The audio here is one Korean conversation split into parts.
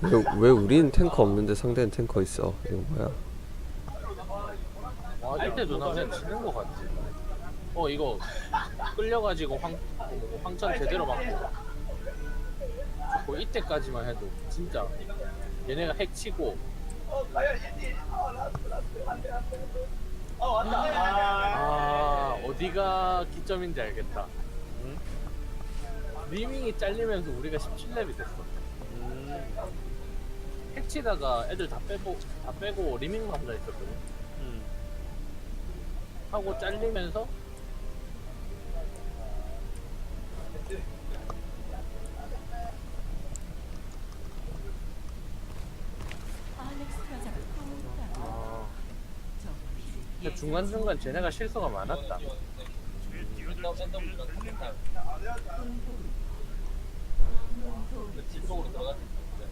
왜, 왜 우린 탱커 없는데 상대는 탱커 있어? 이거 뭐야? 할때 누나 그냥 치는 거 같지. 어 이거 끌려가지고 황 어, 황천 제대로 막고 뭐 이때까지만 해도 진짜 얘네가 핵 치고 아 어디가 기점인지 알겠다. 응? 리밍이 잘리면서 우리가 17렙이 됐어. 음, 핵 치다가 애들 다 빼고 다 빼고 리밍만 혼자 있었거든. 음. 하고 잘리면서 아, 중간 중간 쟤네가 실수가 많았다.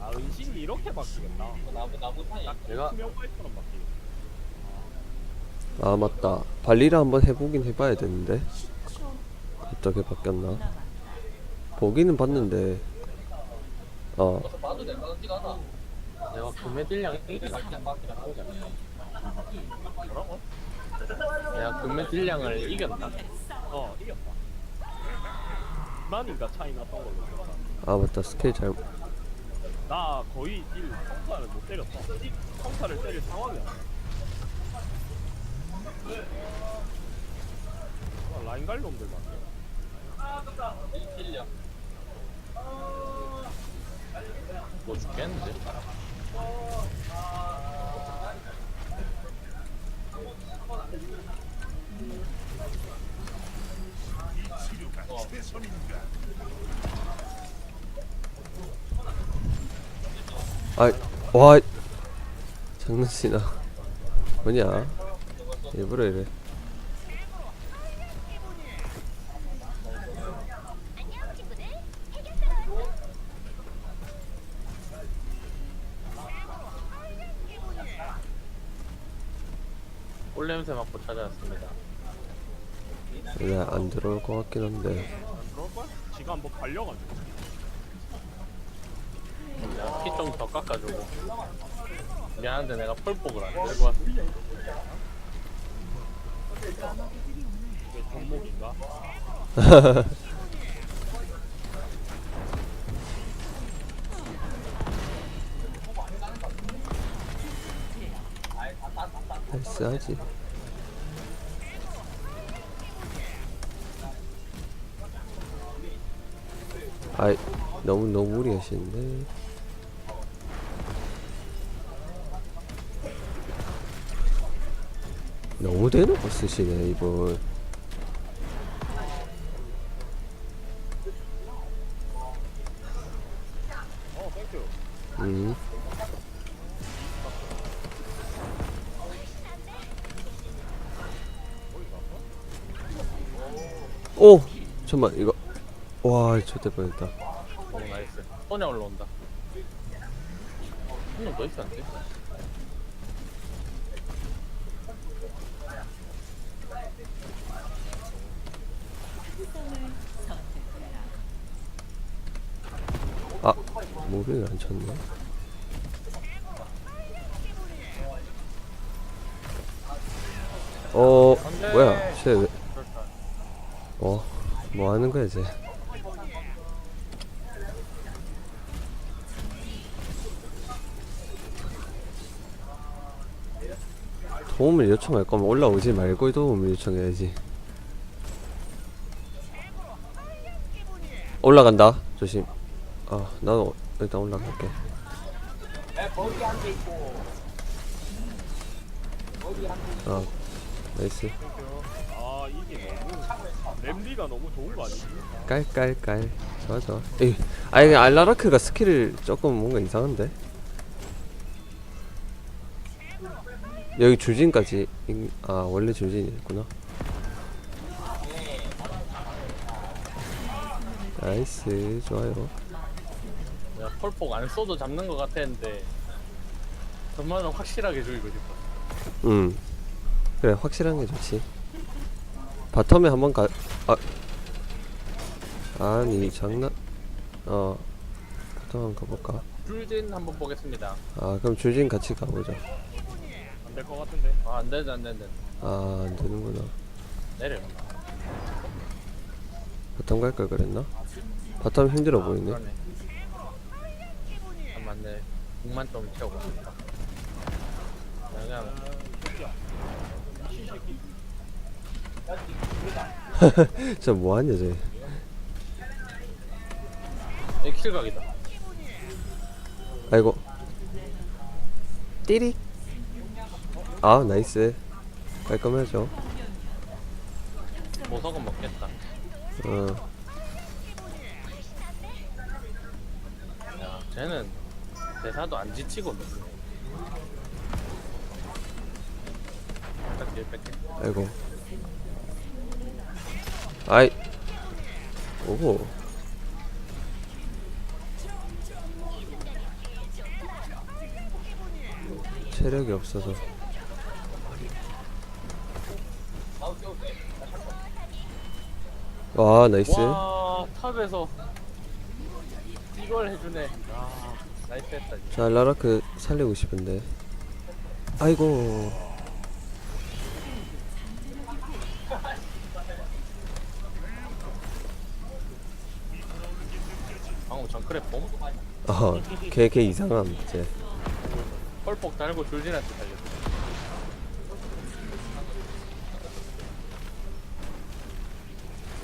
아 은신이 이렇게 바뀌겠다. 내가 투명발처럼 바뀌겠다. 아 맞다. 발리를 한번 해보긴 해봐야 되는데 어떻게 바뀌었나? 보기는 봤는데 어 내가 금메 딜량 뭐라고? 내가 금메 딜량을 이겼다. 어 이겼다. 만인가 차이 났던 걸로 기억나. 아 맞다 스킬 잘나 거의 딜 성사를 못 때렸어. 성사를 때릴 상황이 아니야. 아, 라인 갈 놈들 많네. 뭐 죽겠는데? 아 와 장난치나. 뭐냐? 일부러 이래. 꿀 냄새 맡고 찾아왔습니다. 그래 안 들어올 것 같긴 한데? 지가 한번 갈려가지고. 내가 피좀더 깎아주고. 미안한데 내가 펄폭을 안 들고 왔어. 이게 종목인가? 패스하지 아이 너무 너무 무리하시는데 너무 대놓고 쓰시네 이분. 음? 오! 잠깐만 이거 와 저때 뻔했다 어, 나이스. 소냐 올라온다. 한 명 더 있었는데? 아 무빙을 안 쳤네 어 안돼. 뭐야 쟤 왜. 어, 뭐 하는 거야, 이 도움을 요청할 거면 올라오지 말고 도움을 요청해야지. 올라간다. 조심. 아, 나도 일단 올라갈게. 아, 나이스. 아 이게 너무 램디가 너무 좋은 거 아니지? 깔깔깔 좋아 좋아 에이 아니 알라라크가 스킬을 조금 뭔가 이상한데 여기 주진까지 인- 아 원래 주진이 있구나. 나이스 좋아요. 내가 펄폭 안 써도 잡는 것 같았는데 정말은 확실하게 죽이고 싶어. 음. 그래 확실한 게 좋지. 바텀에 한번 가.. 아. 아니 장난 어. 보통 한번 가볼까? 줄진 한번 보겠습니다. 아 그럼 줄진 같이 가보자 안 될 것 같은데. 아, 안 되는데, 안 되는데. 아 안 되는구나 내려. 바텀 갈 걸 그랬나? 바텀 힘들어 보이네 아, 그러네. 아, 맞네. 국만 좀 채우고 싶다. 그냥 진짜 뭐하냐 쟤 이 킬각이다. 아이고 띠리 아 나이스. 깔끔하죠. 보석은 먹겠다. 어. 야, 쟤는 대사도 안 지치고. 먹네. 딱 뒤에 뺄게. 아이고. 아이. 오호. 체력이 없어서 와 나이스 와, 탑에서 이걸 해주네. 아, 나이스 했다. 진짜. 자 라라크 살리고 싶은데 아이고 방금 정크레 봄? 어걔걔 이상함 이제 펄폭 달고 줄진한테 달렸어.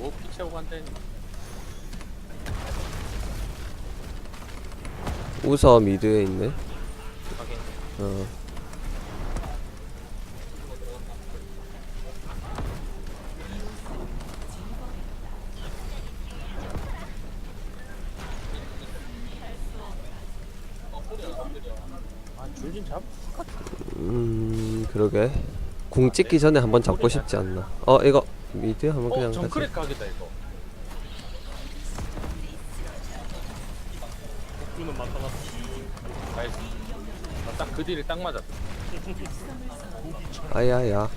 오, 우서 미드에 있네 확인. 어 아, 줄진 잡? 음 그러게 찍기 전에 한번 잡고 싶지 않나 어 이거 미드 한번 어, 그냥 정크레 같이 각이다, 이거. 딱 그 딜이 딱 맞았어. 아야야.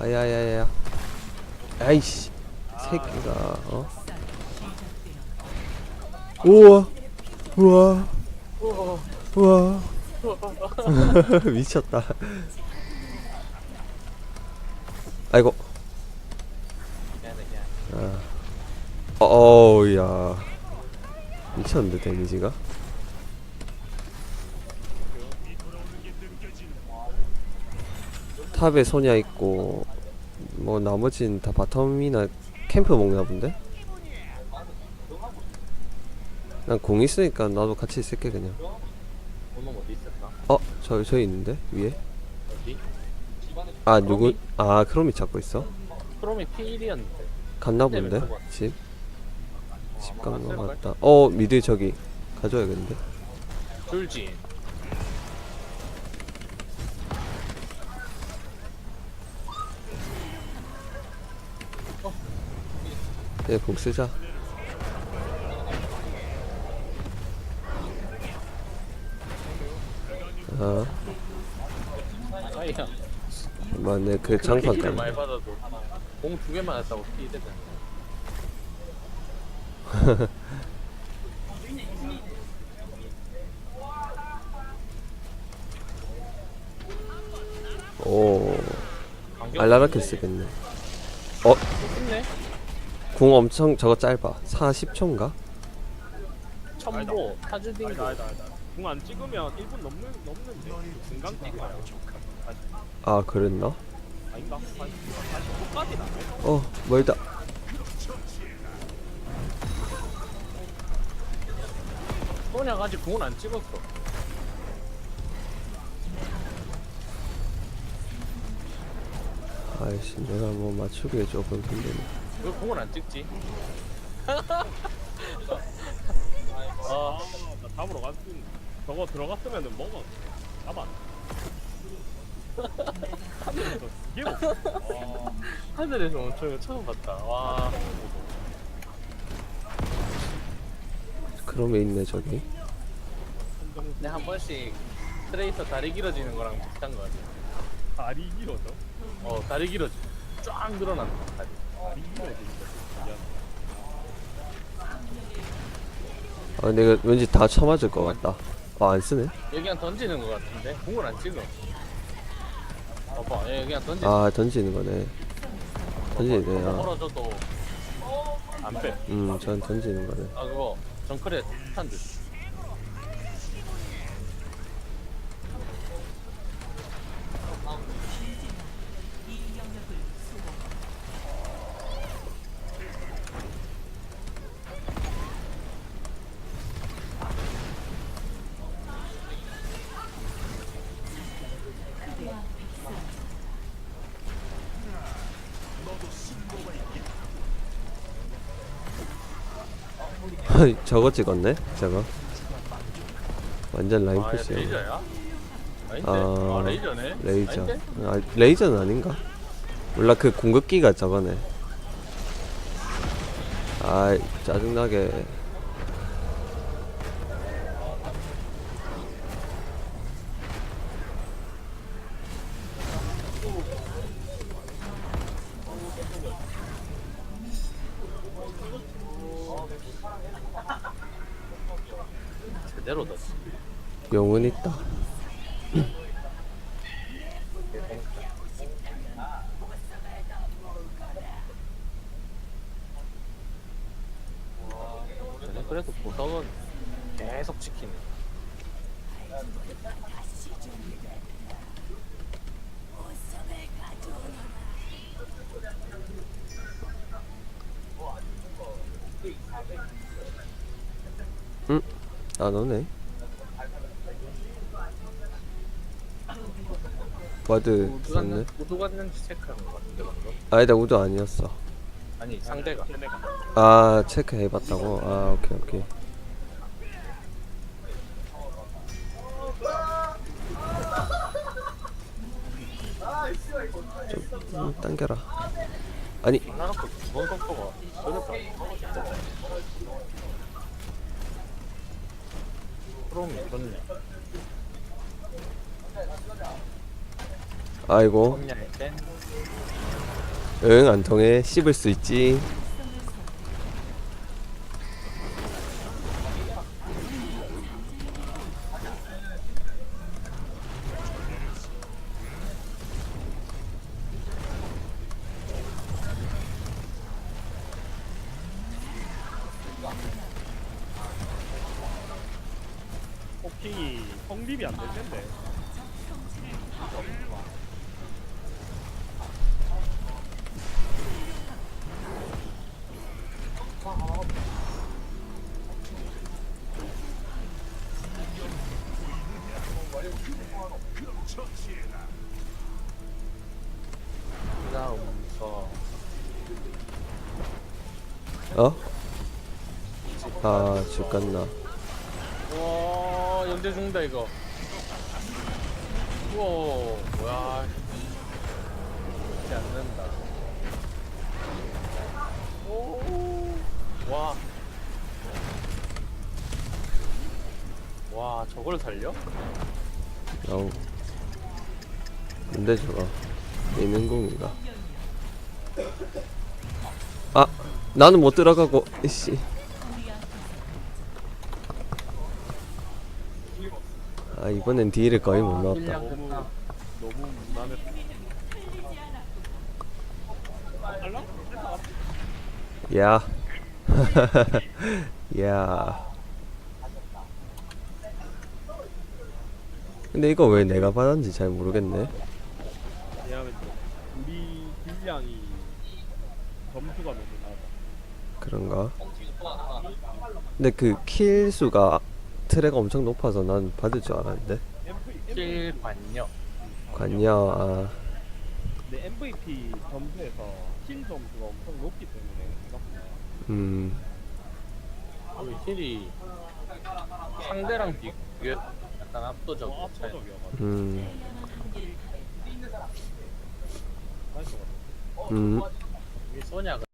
아야야야. 아이씨. 새끼가 어? 우와. 우와. 우와. 미쳤다. 아이고. 아. 어우야. 미쳤는데 데미지가 탑에 소냐 있고 뭐 나머진 다 바텀이나 캠프 먹나 본데? 난 공 있으니까 나도 같이 있을게 그냥? 어? 저, 저 있는데? 위에? 아 누구? 아 크롬이 잡고 있어? 크롬이 P1이었는데. 갔나 본데? 집? 집 간거 갔을걸? 같다 어 미드 저기 가져야겠는데? 줄진. 예, 공 쓰자 아 아이야. 맞네 그 그렇게 장판 힐을 때문에 많이 받아도 공 두 개만 했다고 피 되잖아. 오 안경 알라라크 쓰겠네 어? 궁 엄청 저거 짧아 40초인가? 첨보 타즈딩고. 아니다 아니다 아니다. 궁안 찍으면 1분 넘는 넘는데 중간 찍어요. 아 그랬나? 아닌가? 아니, 아니 똑같이 나네. 어 멀다 소냐가 아직 공을 안 찍었어. 아이씨 내가 뭐 맞추기에 조금 힘드네 왜 공을 안 찍지? 아, 아나 잡으러 갔으면 저거 들어갔으면은 먹어. 잡아. 하늘에서 이게 없어. 와. 하늘에서 거 처음 봤다. 와. 크롬에 있네 저기 근데 한 번씩 트레이서 다리 길어지는 거랑 비슷한 거 같아. 다리 길어져. 어, 다리 길어지. 쫙 늘어난다. 다리. 아 근데 이거 왠지 다 쳐맞을 것 같다. 아 안 쓰네? 여기 그냥 던지는 것 같은데? 공을 안 찍어. 봐봐 얘 그냥 던지는 아 던지는 거네. 던지네 아. 멀어져도 안빼아 음, 전 던지는 거네. 그거 정크레 탄 듯. 저거 찍었네? 저거. 완전 라인 아, 얘 푸시야. 레이저야? 아닌데? 아, 아, 레이저네? 레이저. 아닌데? 아, 레이저는 아닌가? 몰라, 그 공급기가 저거네. 아, 짜증나게. 용은 있다. 쟤네 그래도 보석은 계속 지키네. 안 오네. 와드 우드 썼네. 갔는, 우드 갔는지 체크하는 것 같은데 방금? 아니다, 우드 아니었어. 아니 상대가 아, 체크해봤다고? 아, 오케이, 오케이. 좀, 음, 당겨라. 아니. 그럼이 좋네. 아이고, 응, 안 통해. 씹을 수 있지. 어? 아, 죽겠나. 와 연대 죽는다 이거. 우와 뭐야. 이렇게 안 된다. 오. 와. 와 저걸 살려? 아우. 근데 저거. 있는 공이가. 아, 나는 못 들어가고, 이씨. 아, 이번엔 딜을 거의 못 넣었다. 야. 야. 근데 이거 왜 내가 받았는지 잘 모르겠네. 왜냐면 우리 딜량이 점수가 너무 낮아. 그런가? 근데 그 킬 수가 트레가 엄청 높아서 난 받을 줄 알았는데. MVP, 킬 관여. 관여, 아, 근데 MVP 점수에서 킬 점수가 엄청 높기 때문에 생각보다 음, 우리 힐이 상대랑 비교 약간 압도적 더 차이. 압도적이어가지고 음, 할것 같아. 음. 你说两个